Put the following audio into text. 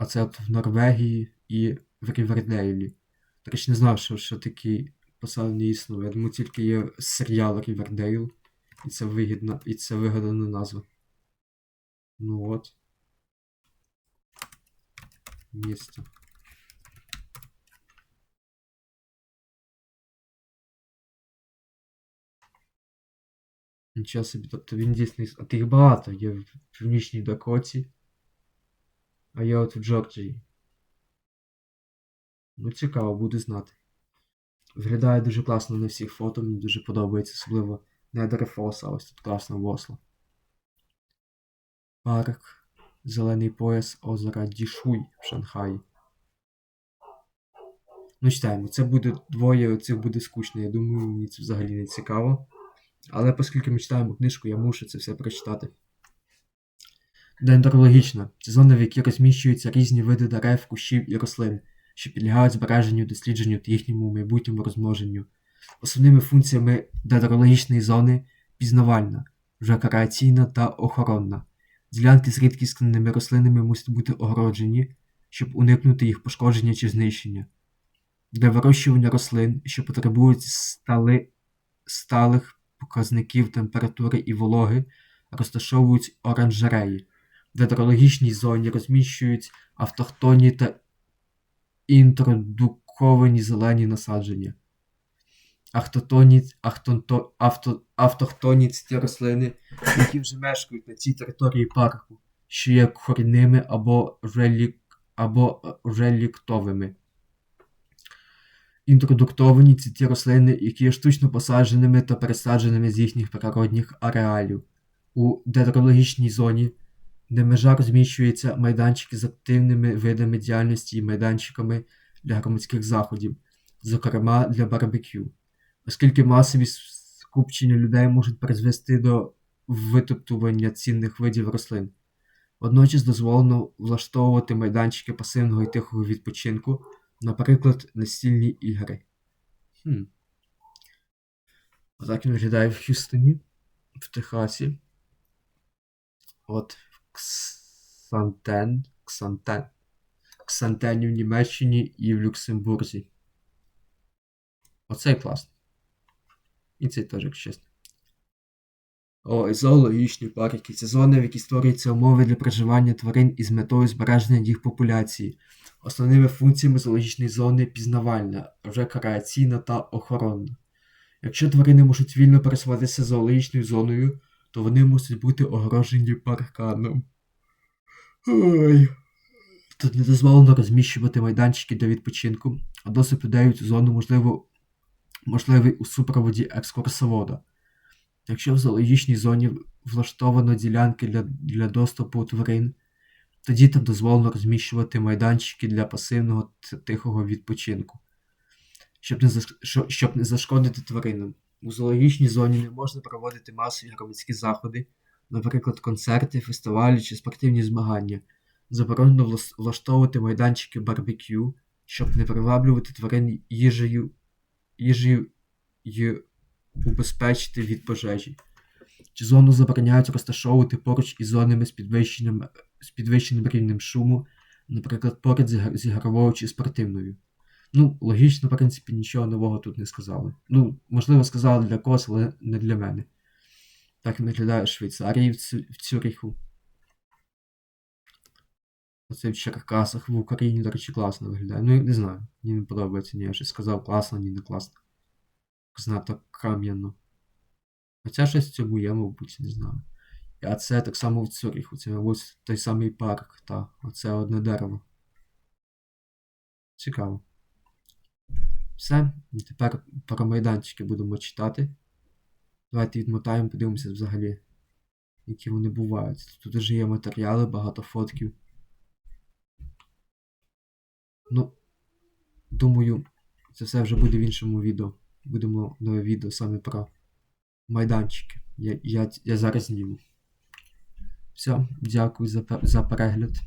А це от в Норвегії і в Рівердейлі. До речі, не знав, що, що такі поселення існує. Я думаю, тільки є серіал Рівердейл, і це вигідна, і це вигадана назва. Ну от. Місто. Нічого собі, тобто він дійсно. А тих багато є в Північній Дакоті. А я от в Джорджії. Ну, цікаво, буду знати. Виглядає дуже класно на всіх фото, мені дуже подобається, особливо Недер Фос, а ось тут класно Восло. Парк, зелений пояс озера Дішуй в Шанхаї. Ну, читаємо. Це буде двоє, цих буде скучно. Я думаю, мені це взагалі не цікаво. Але оскільки ми читаємо книжку, я мушу це все прочитати. Дендрологічна це зона, в якій розміщуються різні види дерев, кущів і рослин, що підлягають збереженню, дослідженню та їхньому майбутньому розмноженню. Основними функціями дендрологічної зони пізнавальна, рекреаційна та охоронна. Ділянки з рідкісними рослинами мусять бути огороджені, щоб уникнути їх пошкодження чи знищення. Для вирощування рослин, що потребують стали, сталих показників температури і вологи, розташовують оранжереї. В дендрологічній зоні розміщують автохтонні та інтродуковані зелені насадження. Автохтонні, автонто, авто, автохтонні це ті рослини, які вже мешкають на цій території парку, що є корінними або, релік, або реліктовими. Інтродуктовані це ті рослини, які є штучно посадженими та пересадженими з їхніх природних ареалів. У дендрологічній зоні, де межа розміщуються майданчики з активними видами діяльності і майданчиками для громадських заходів, зокрема для барбекю. Оскільки масові скупчення людей можуть призвести до витоптування цінних видів рослин. Водночас дозволено влаштовувати майданчики пасивного і тихого відпочинку, наприклад, настільні ігри. Хм. Отак він виглядає в Х'юстоні, в Техасі. От Ксантен, Ксантен, Ксантені в Німеччині і в Люксембурзі. Оцей класний. І цей теж, якщо чесно. О, зоологічні парки. Це зони, в які створюються умови для проживання тварин із метою збереження їх популяції. Основними функціями зоологічної зони пізнавальна, рекреаційна та охоронна. Якщо тварини можуть вільно пересуватися зоологічною зоною, то вони мусять бути огорожені парканом. Ой. Тут не дозволено розміщувати майданчики для відпочинку, а доступ людей цю зону можливо, можливий у супроводі екскурсовода. Якщо в зоологічній зоні влаштовано ділянки для, для доступу тварин, тоді там дозволено розміщувати майданчики для пасивного тихого відпочинку, щоб не, щоб не зашкодити тваринам. У зоологічній зоні не можна проводити масові громадські заходи, наприклад, концерти, фестивалі чи спортивні змагання. Заборонено влаштовувати майданчики барбекю, щоб не приваблювати тварин їжею, їжею й убезпечити від пожежі. Цю зону забороняють розташовувати поруч із зонами з підвищеним, з підвищеним рівнем шуму, наприклад, поряд з ігровою чи спортивною. Ну, логічно, в принципі, нічого нового тут не сказали. Ну, можливо, сказали для когось, але не для мене. Так виглядає Швейцарії в, Цю, в Цюриху. Оце в Черкасах в Україні, до речі, класно виглядає. Ну, я не знаю. Мені не подобається, ні, я щось сказав класно, ні, не класно. Знато кам'яно. Хоча щось цьому є, мабуть, не знаю. А це так само в Цюріху, це, мабуть, той самий парк, та оце одне дерево. Цікаво. Все. Тепер про майданчики будемо читати. Давайте відмотаємо, подивимося взагалі, які вони бувають. Тут вже є матеріали, багато фотків. Ну, думаю, це все вже буде в іншому відео. Будемо нове відео саме про майданчики. Я, я, я зараз зніму. Все, дякую за, за перегляд.